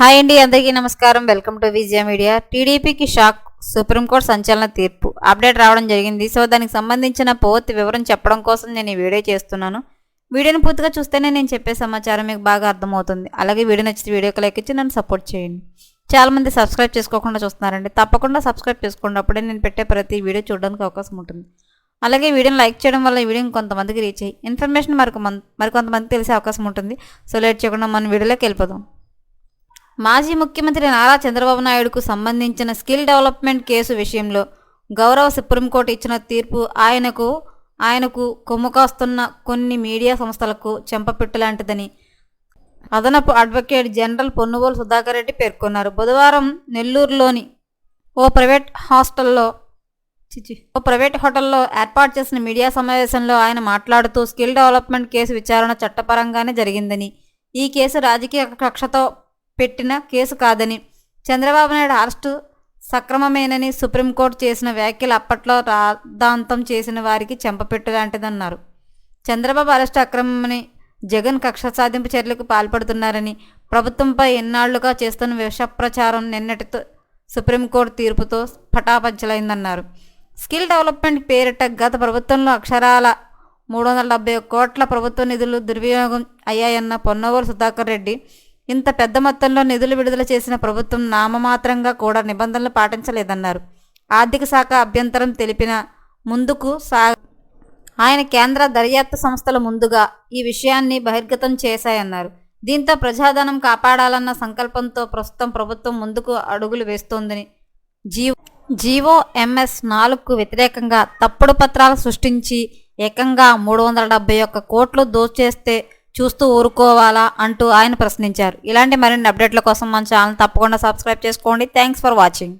Hi అండి అందరికీ నమస్కారం. Welcome to Vijaya media. టీడీపీకి షాక్ సుప్రీంకోర్టు సంచలన తీర్పు. అప్డేట్ రావడం జరిగింది. సో దానికి సంబంధించిన పూర్తి వివరం చెప్పడం కోసం నేను ఈ వీడియో చేస్తున్నాను. వీడియోని పూర్తిగా చూస్తేనే నేను చెప్పే సమాచారం మీకు బాగా అర్థమవుతుంది. అలాగే వీడియో నచ్చితే వీడియోకి లైక్ ఇచ్చి నన్ను సపోర్ట్ చేయండి. చాలామంది సబ్స్క్రైబ్ చేసుకోకుండా చూస్తున్నారండి. తప్పకుండా సబ్స్క్రైబ్ చేసుకోండి. అప్పుడే నేను పెట్టే ప్రతి వీడియో చూడడానికి అవకాశం ఉంటుంది. అలాగే వీడియోని లైక్ చేయడం వల్ల ఈ వీడియోని కొంతమందికి రీచ్ అయ్యి ఇన్ఫర్మేషన్ మరొక మంది మరికొంతమందికి తెలిసే అవకాశం ఉంటుంది. సో లేట్ చేయకుండా మన వీడియోలోకి వెళ్ళిపోదాం. మాజీ ముఖ్యమంత్రి నారా చంద్రబాబు నాయుడుకు సంబంధించిన స్కిల్ డెవలప్మెంట్ కేసు విషయంలో గౌరవ సుప్రీంకోర్టు ఇచ్చిన తీర్పు ఆయనకు ఆయనకు కొమ్ము కాస్తున్న కొన్ని మీడియా సంస్థలకు చెంపపెట్టు లాంటిదని అదనపు అడ్వకేట్ జనరల్ పొన్నుగోలు సుధాకర్ రెడ్డి పేర్కొన్నారు. బుధవారం నెల్లూరులోని ఓ ప్రైవేట్ హాస్టల్లో చిచి ఓ ప్రైవేట్ హోటల్లో ఏర్పాటు చేసిన మీడియా సమావేశంలో ఆయన మాట్లాడుతూ స్కిల్ డెవలప్మెంట్ కేసు విచారణ చట్టపరంగానే జరిగిందని. ఈ కేసు రాజకీయ కక్షతో పెట్టిన కేసు కాదని. చంద్రబాబు నాయుడు అరెస్టు సక్రమమేనని సుప్రీంకోర్టు చేసిన వ్యాఖ్యలు అప్పట్లో రాద్ధాంతం చేసిన వారికి చెంపపెట్టు లాంటిదన్నారు చంద్రబాబు అరెస్టు అక్రమమని జగన్ కక్ష సాధింపు చర్యలకు పాల్పడుతున్నారని ప్రభుత్వంపై ఎన్నాళ్ళుగా చేస్తున్న విష ప్రచారం నిన్నటితో సుప్రీంకోర్టు తీర్పుతో పటాపంచలైందన్నారు. స్కిల్ డెవలప్మెంట్ పేరిట గత ప్రభుత్వంలో అక్షరాల మూడు వందల డెబ్బై కోట్ల ప్రభుత్వ నిధులు దుర్వినియోగం అయ్యాయన్న పొన్నవోలు సుధాకర్ రెడ్డి ఇంత పెద్ద మొత్తంలో నిధులు విడుదల చేసిన ప్రభుత్వం నామమాత్రంగా కూడా నిబంధనలు పాటించలేదన్నారు. ఆర్థిక శాఖ అభ్యంతరం తెలిపిన ముందుకు సా ఆయన కేంద్ర దర్యాప్తు సంస్థల ముందుగా ఈ విషయాన్ని బహిర్గతం చేశాయన్నారు. దీంతో ప్రజాధనం కాపాడాలన్న సంకల్పంతో ప్రస్తుతం ప్రభుత్వం ముందుకు అడుగులు వేస్తోందని జీవో ఎంఎస్ నాలుగుకు వ్యతిరేకంగా తప్పుడు పత్రాలు సృష్టించి ఏకంగా మూడు వందల డెబ్బై ఒక్క కోట్లు దోచేస్తే చూస్తూ ఊరుకోవాలా అంటూ ఆయన ప్రశ్నించారు. ఇలాంటి మరిన్ని అప్డేట్ల కోసం మన ఛానల్ తప్పకుండా సబ్స్క్రైబ్ చేసుకోండి. Thanks for watching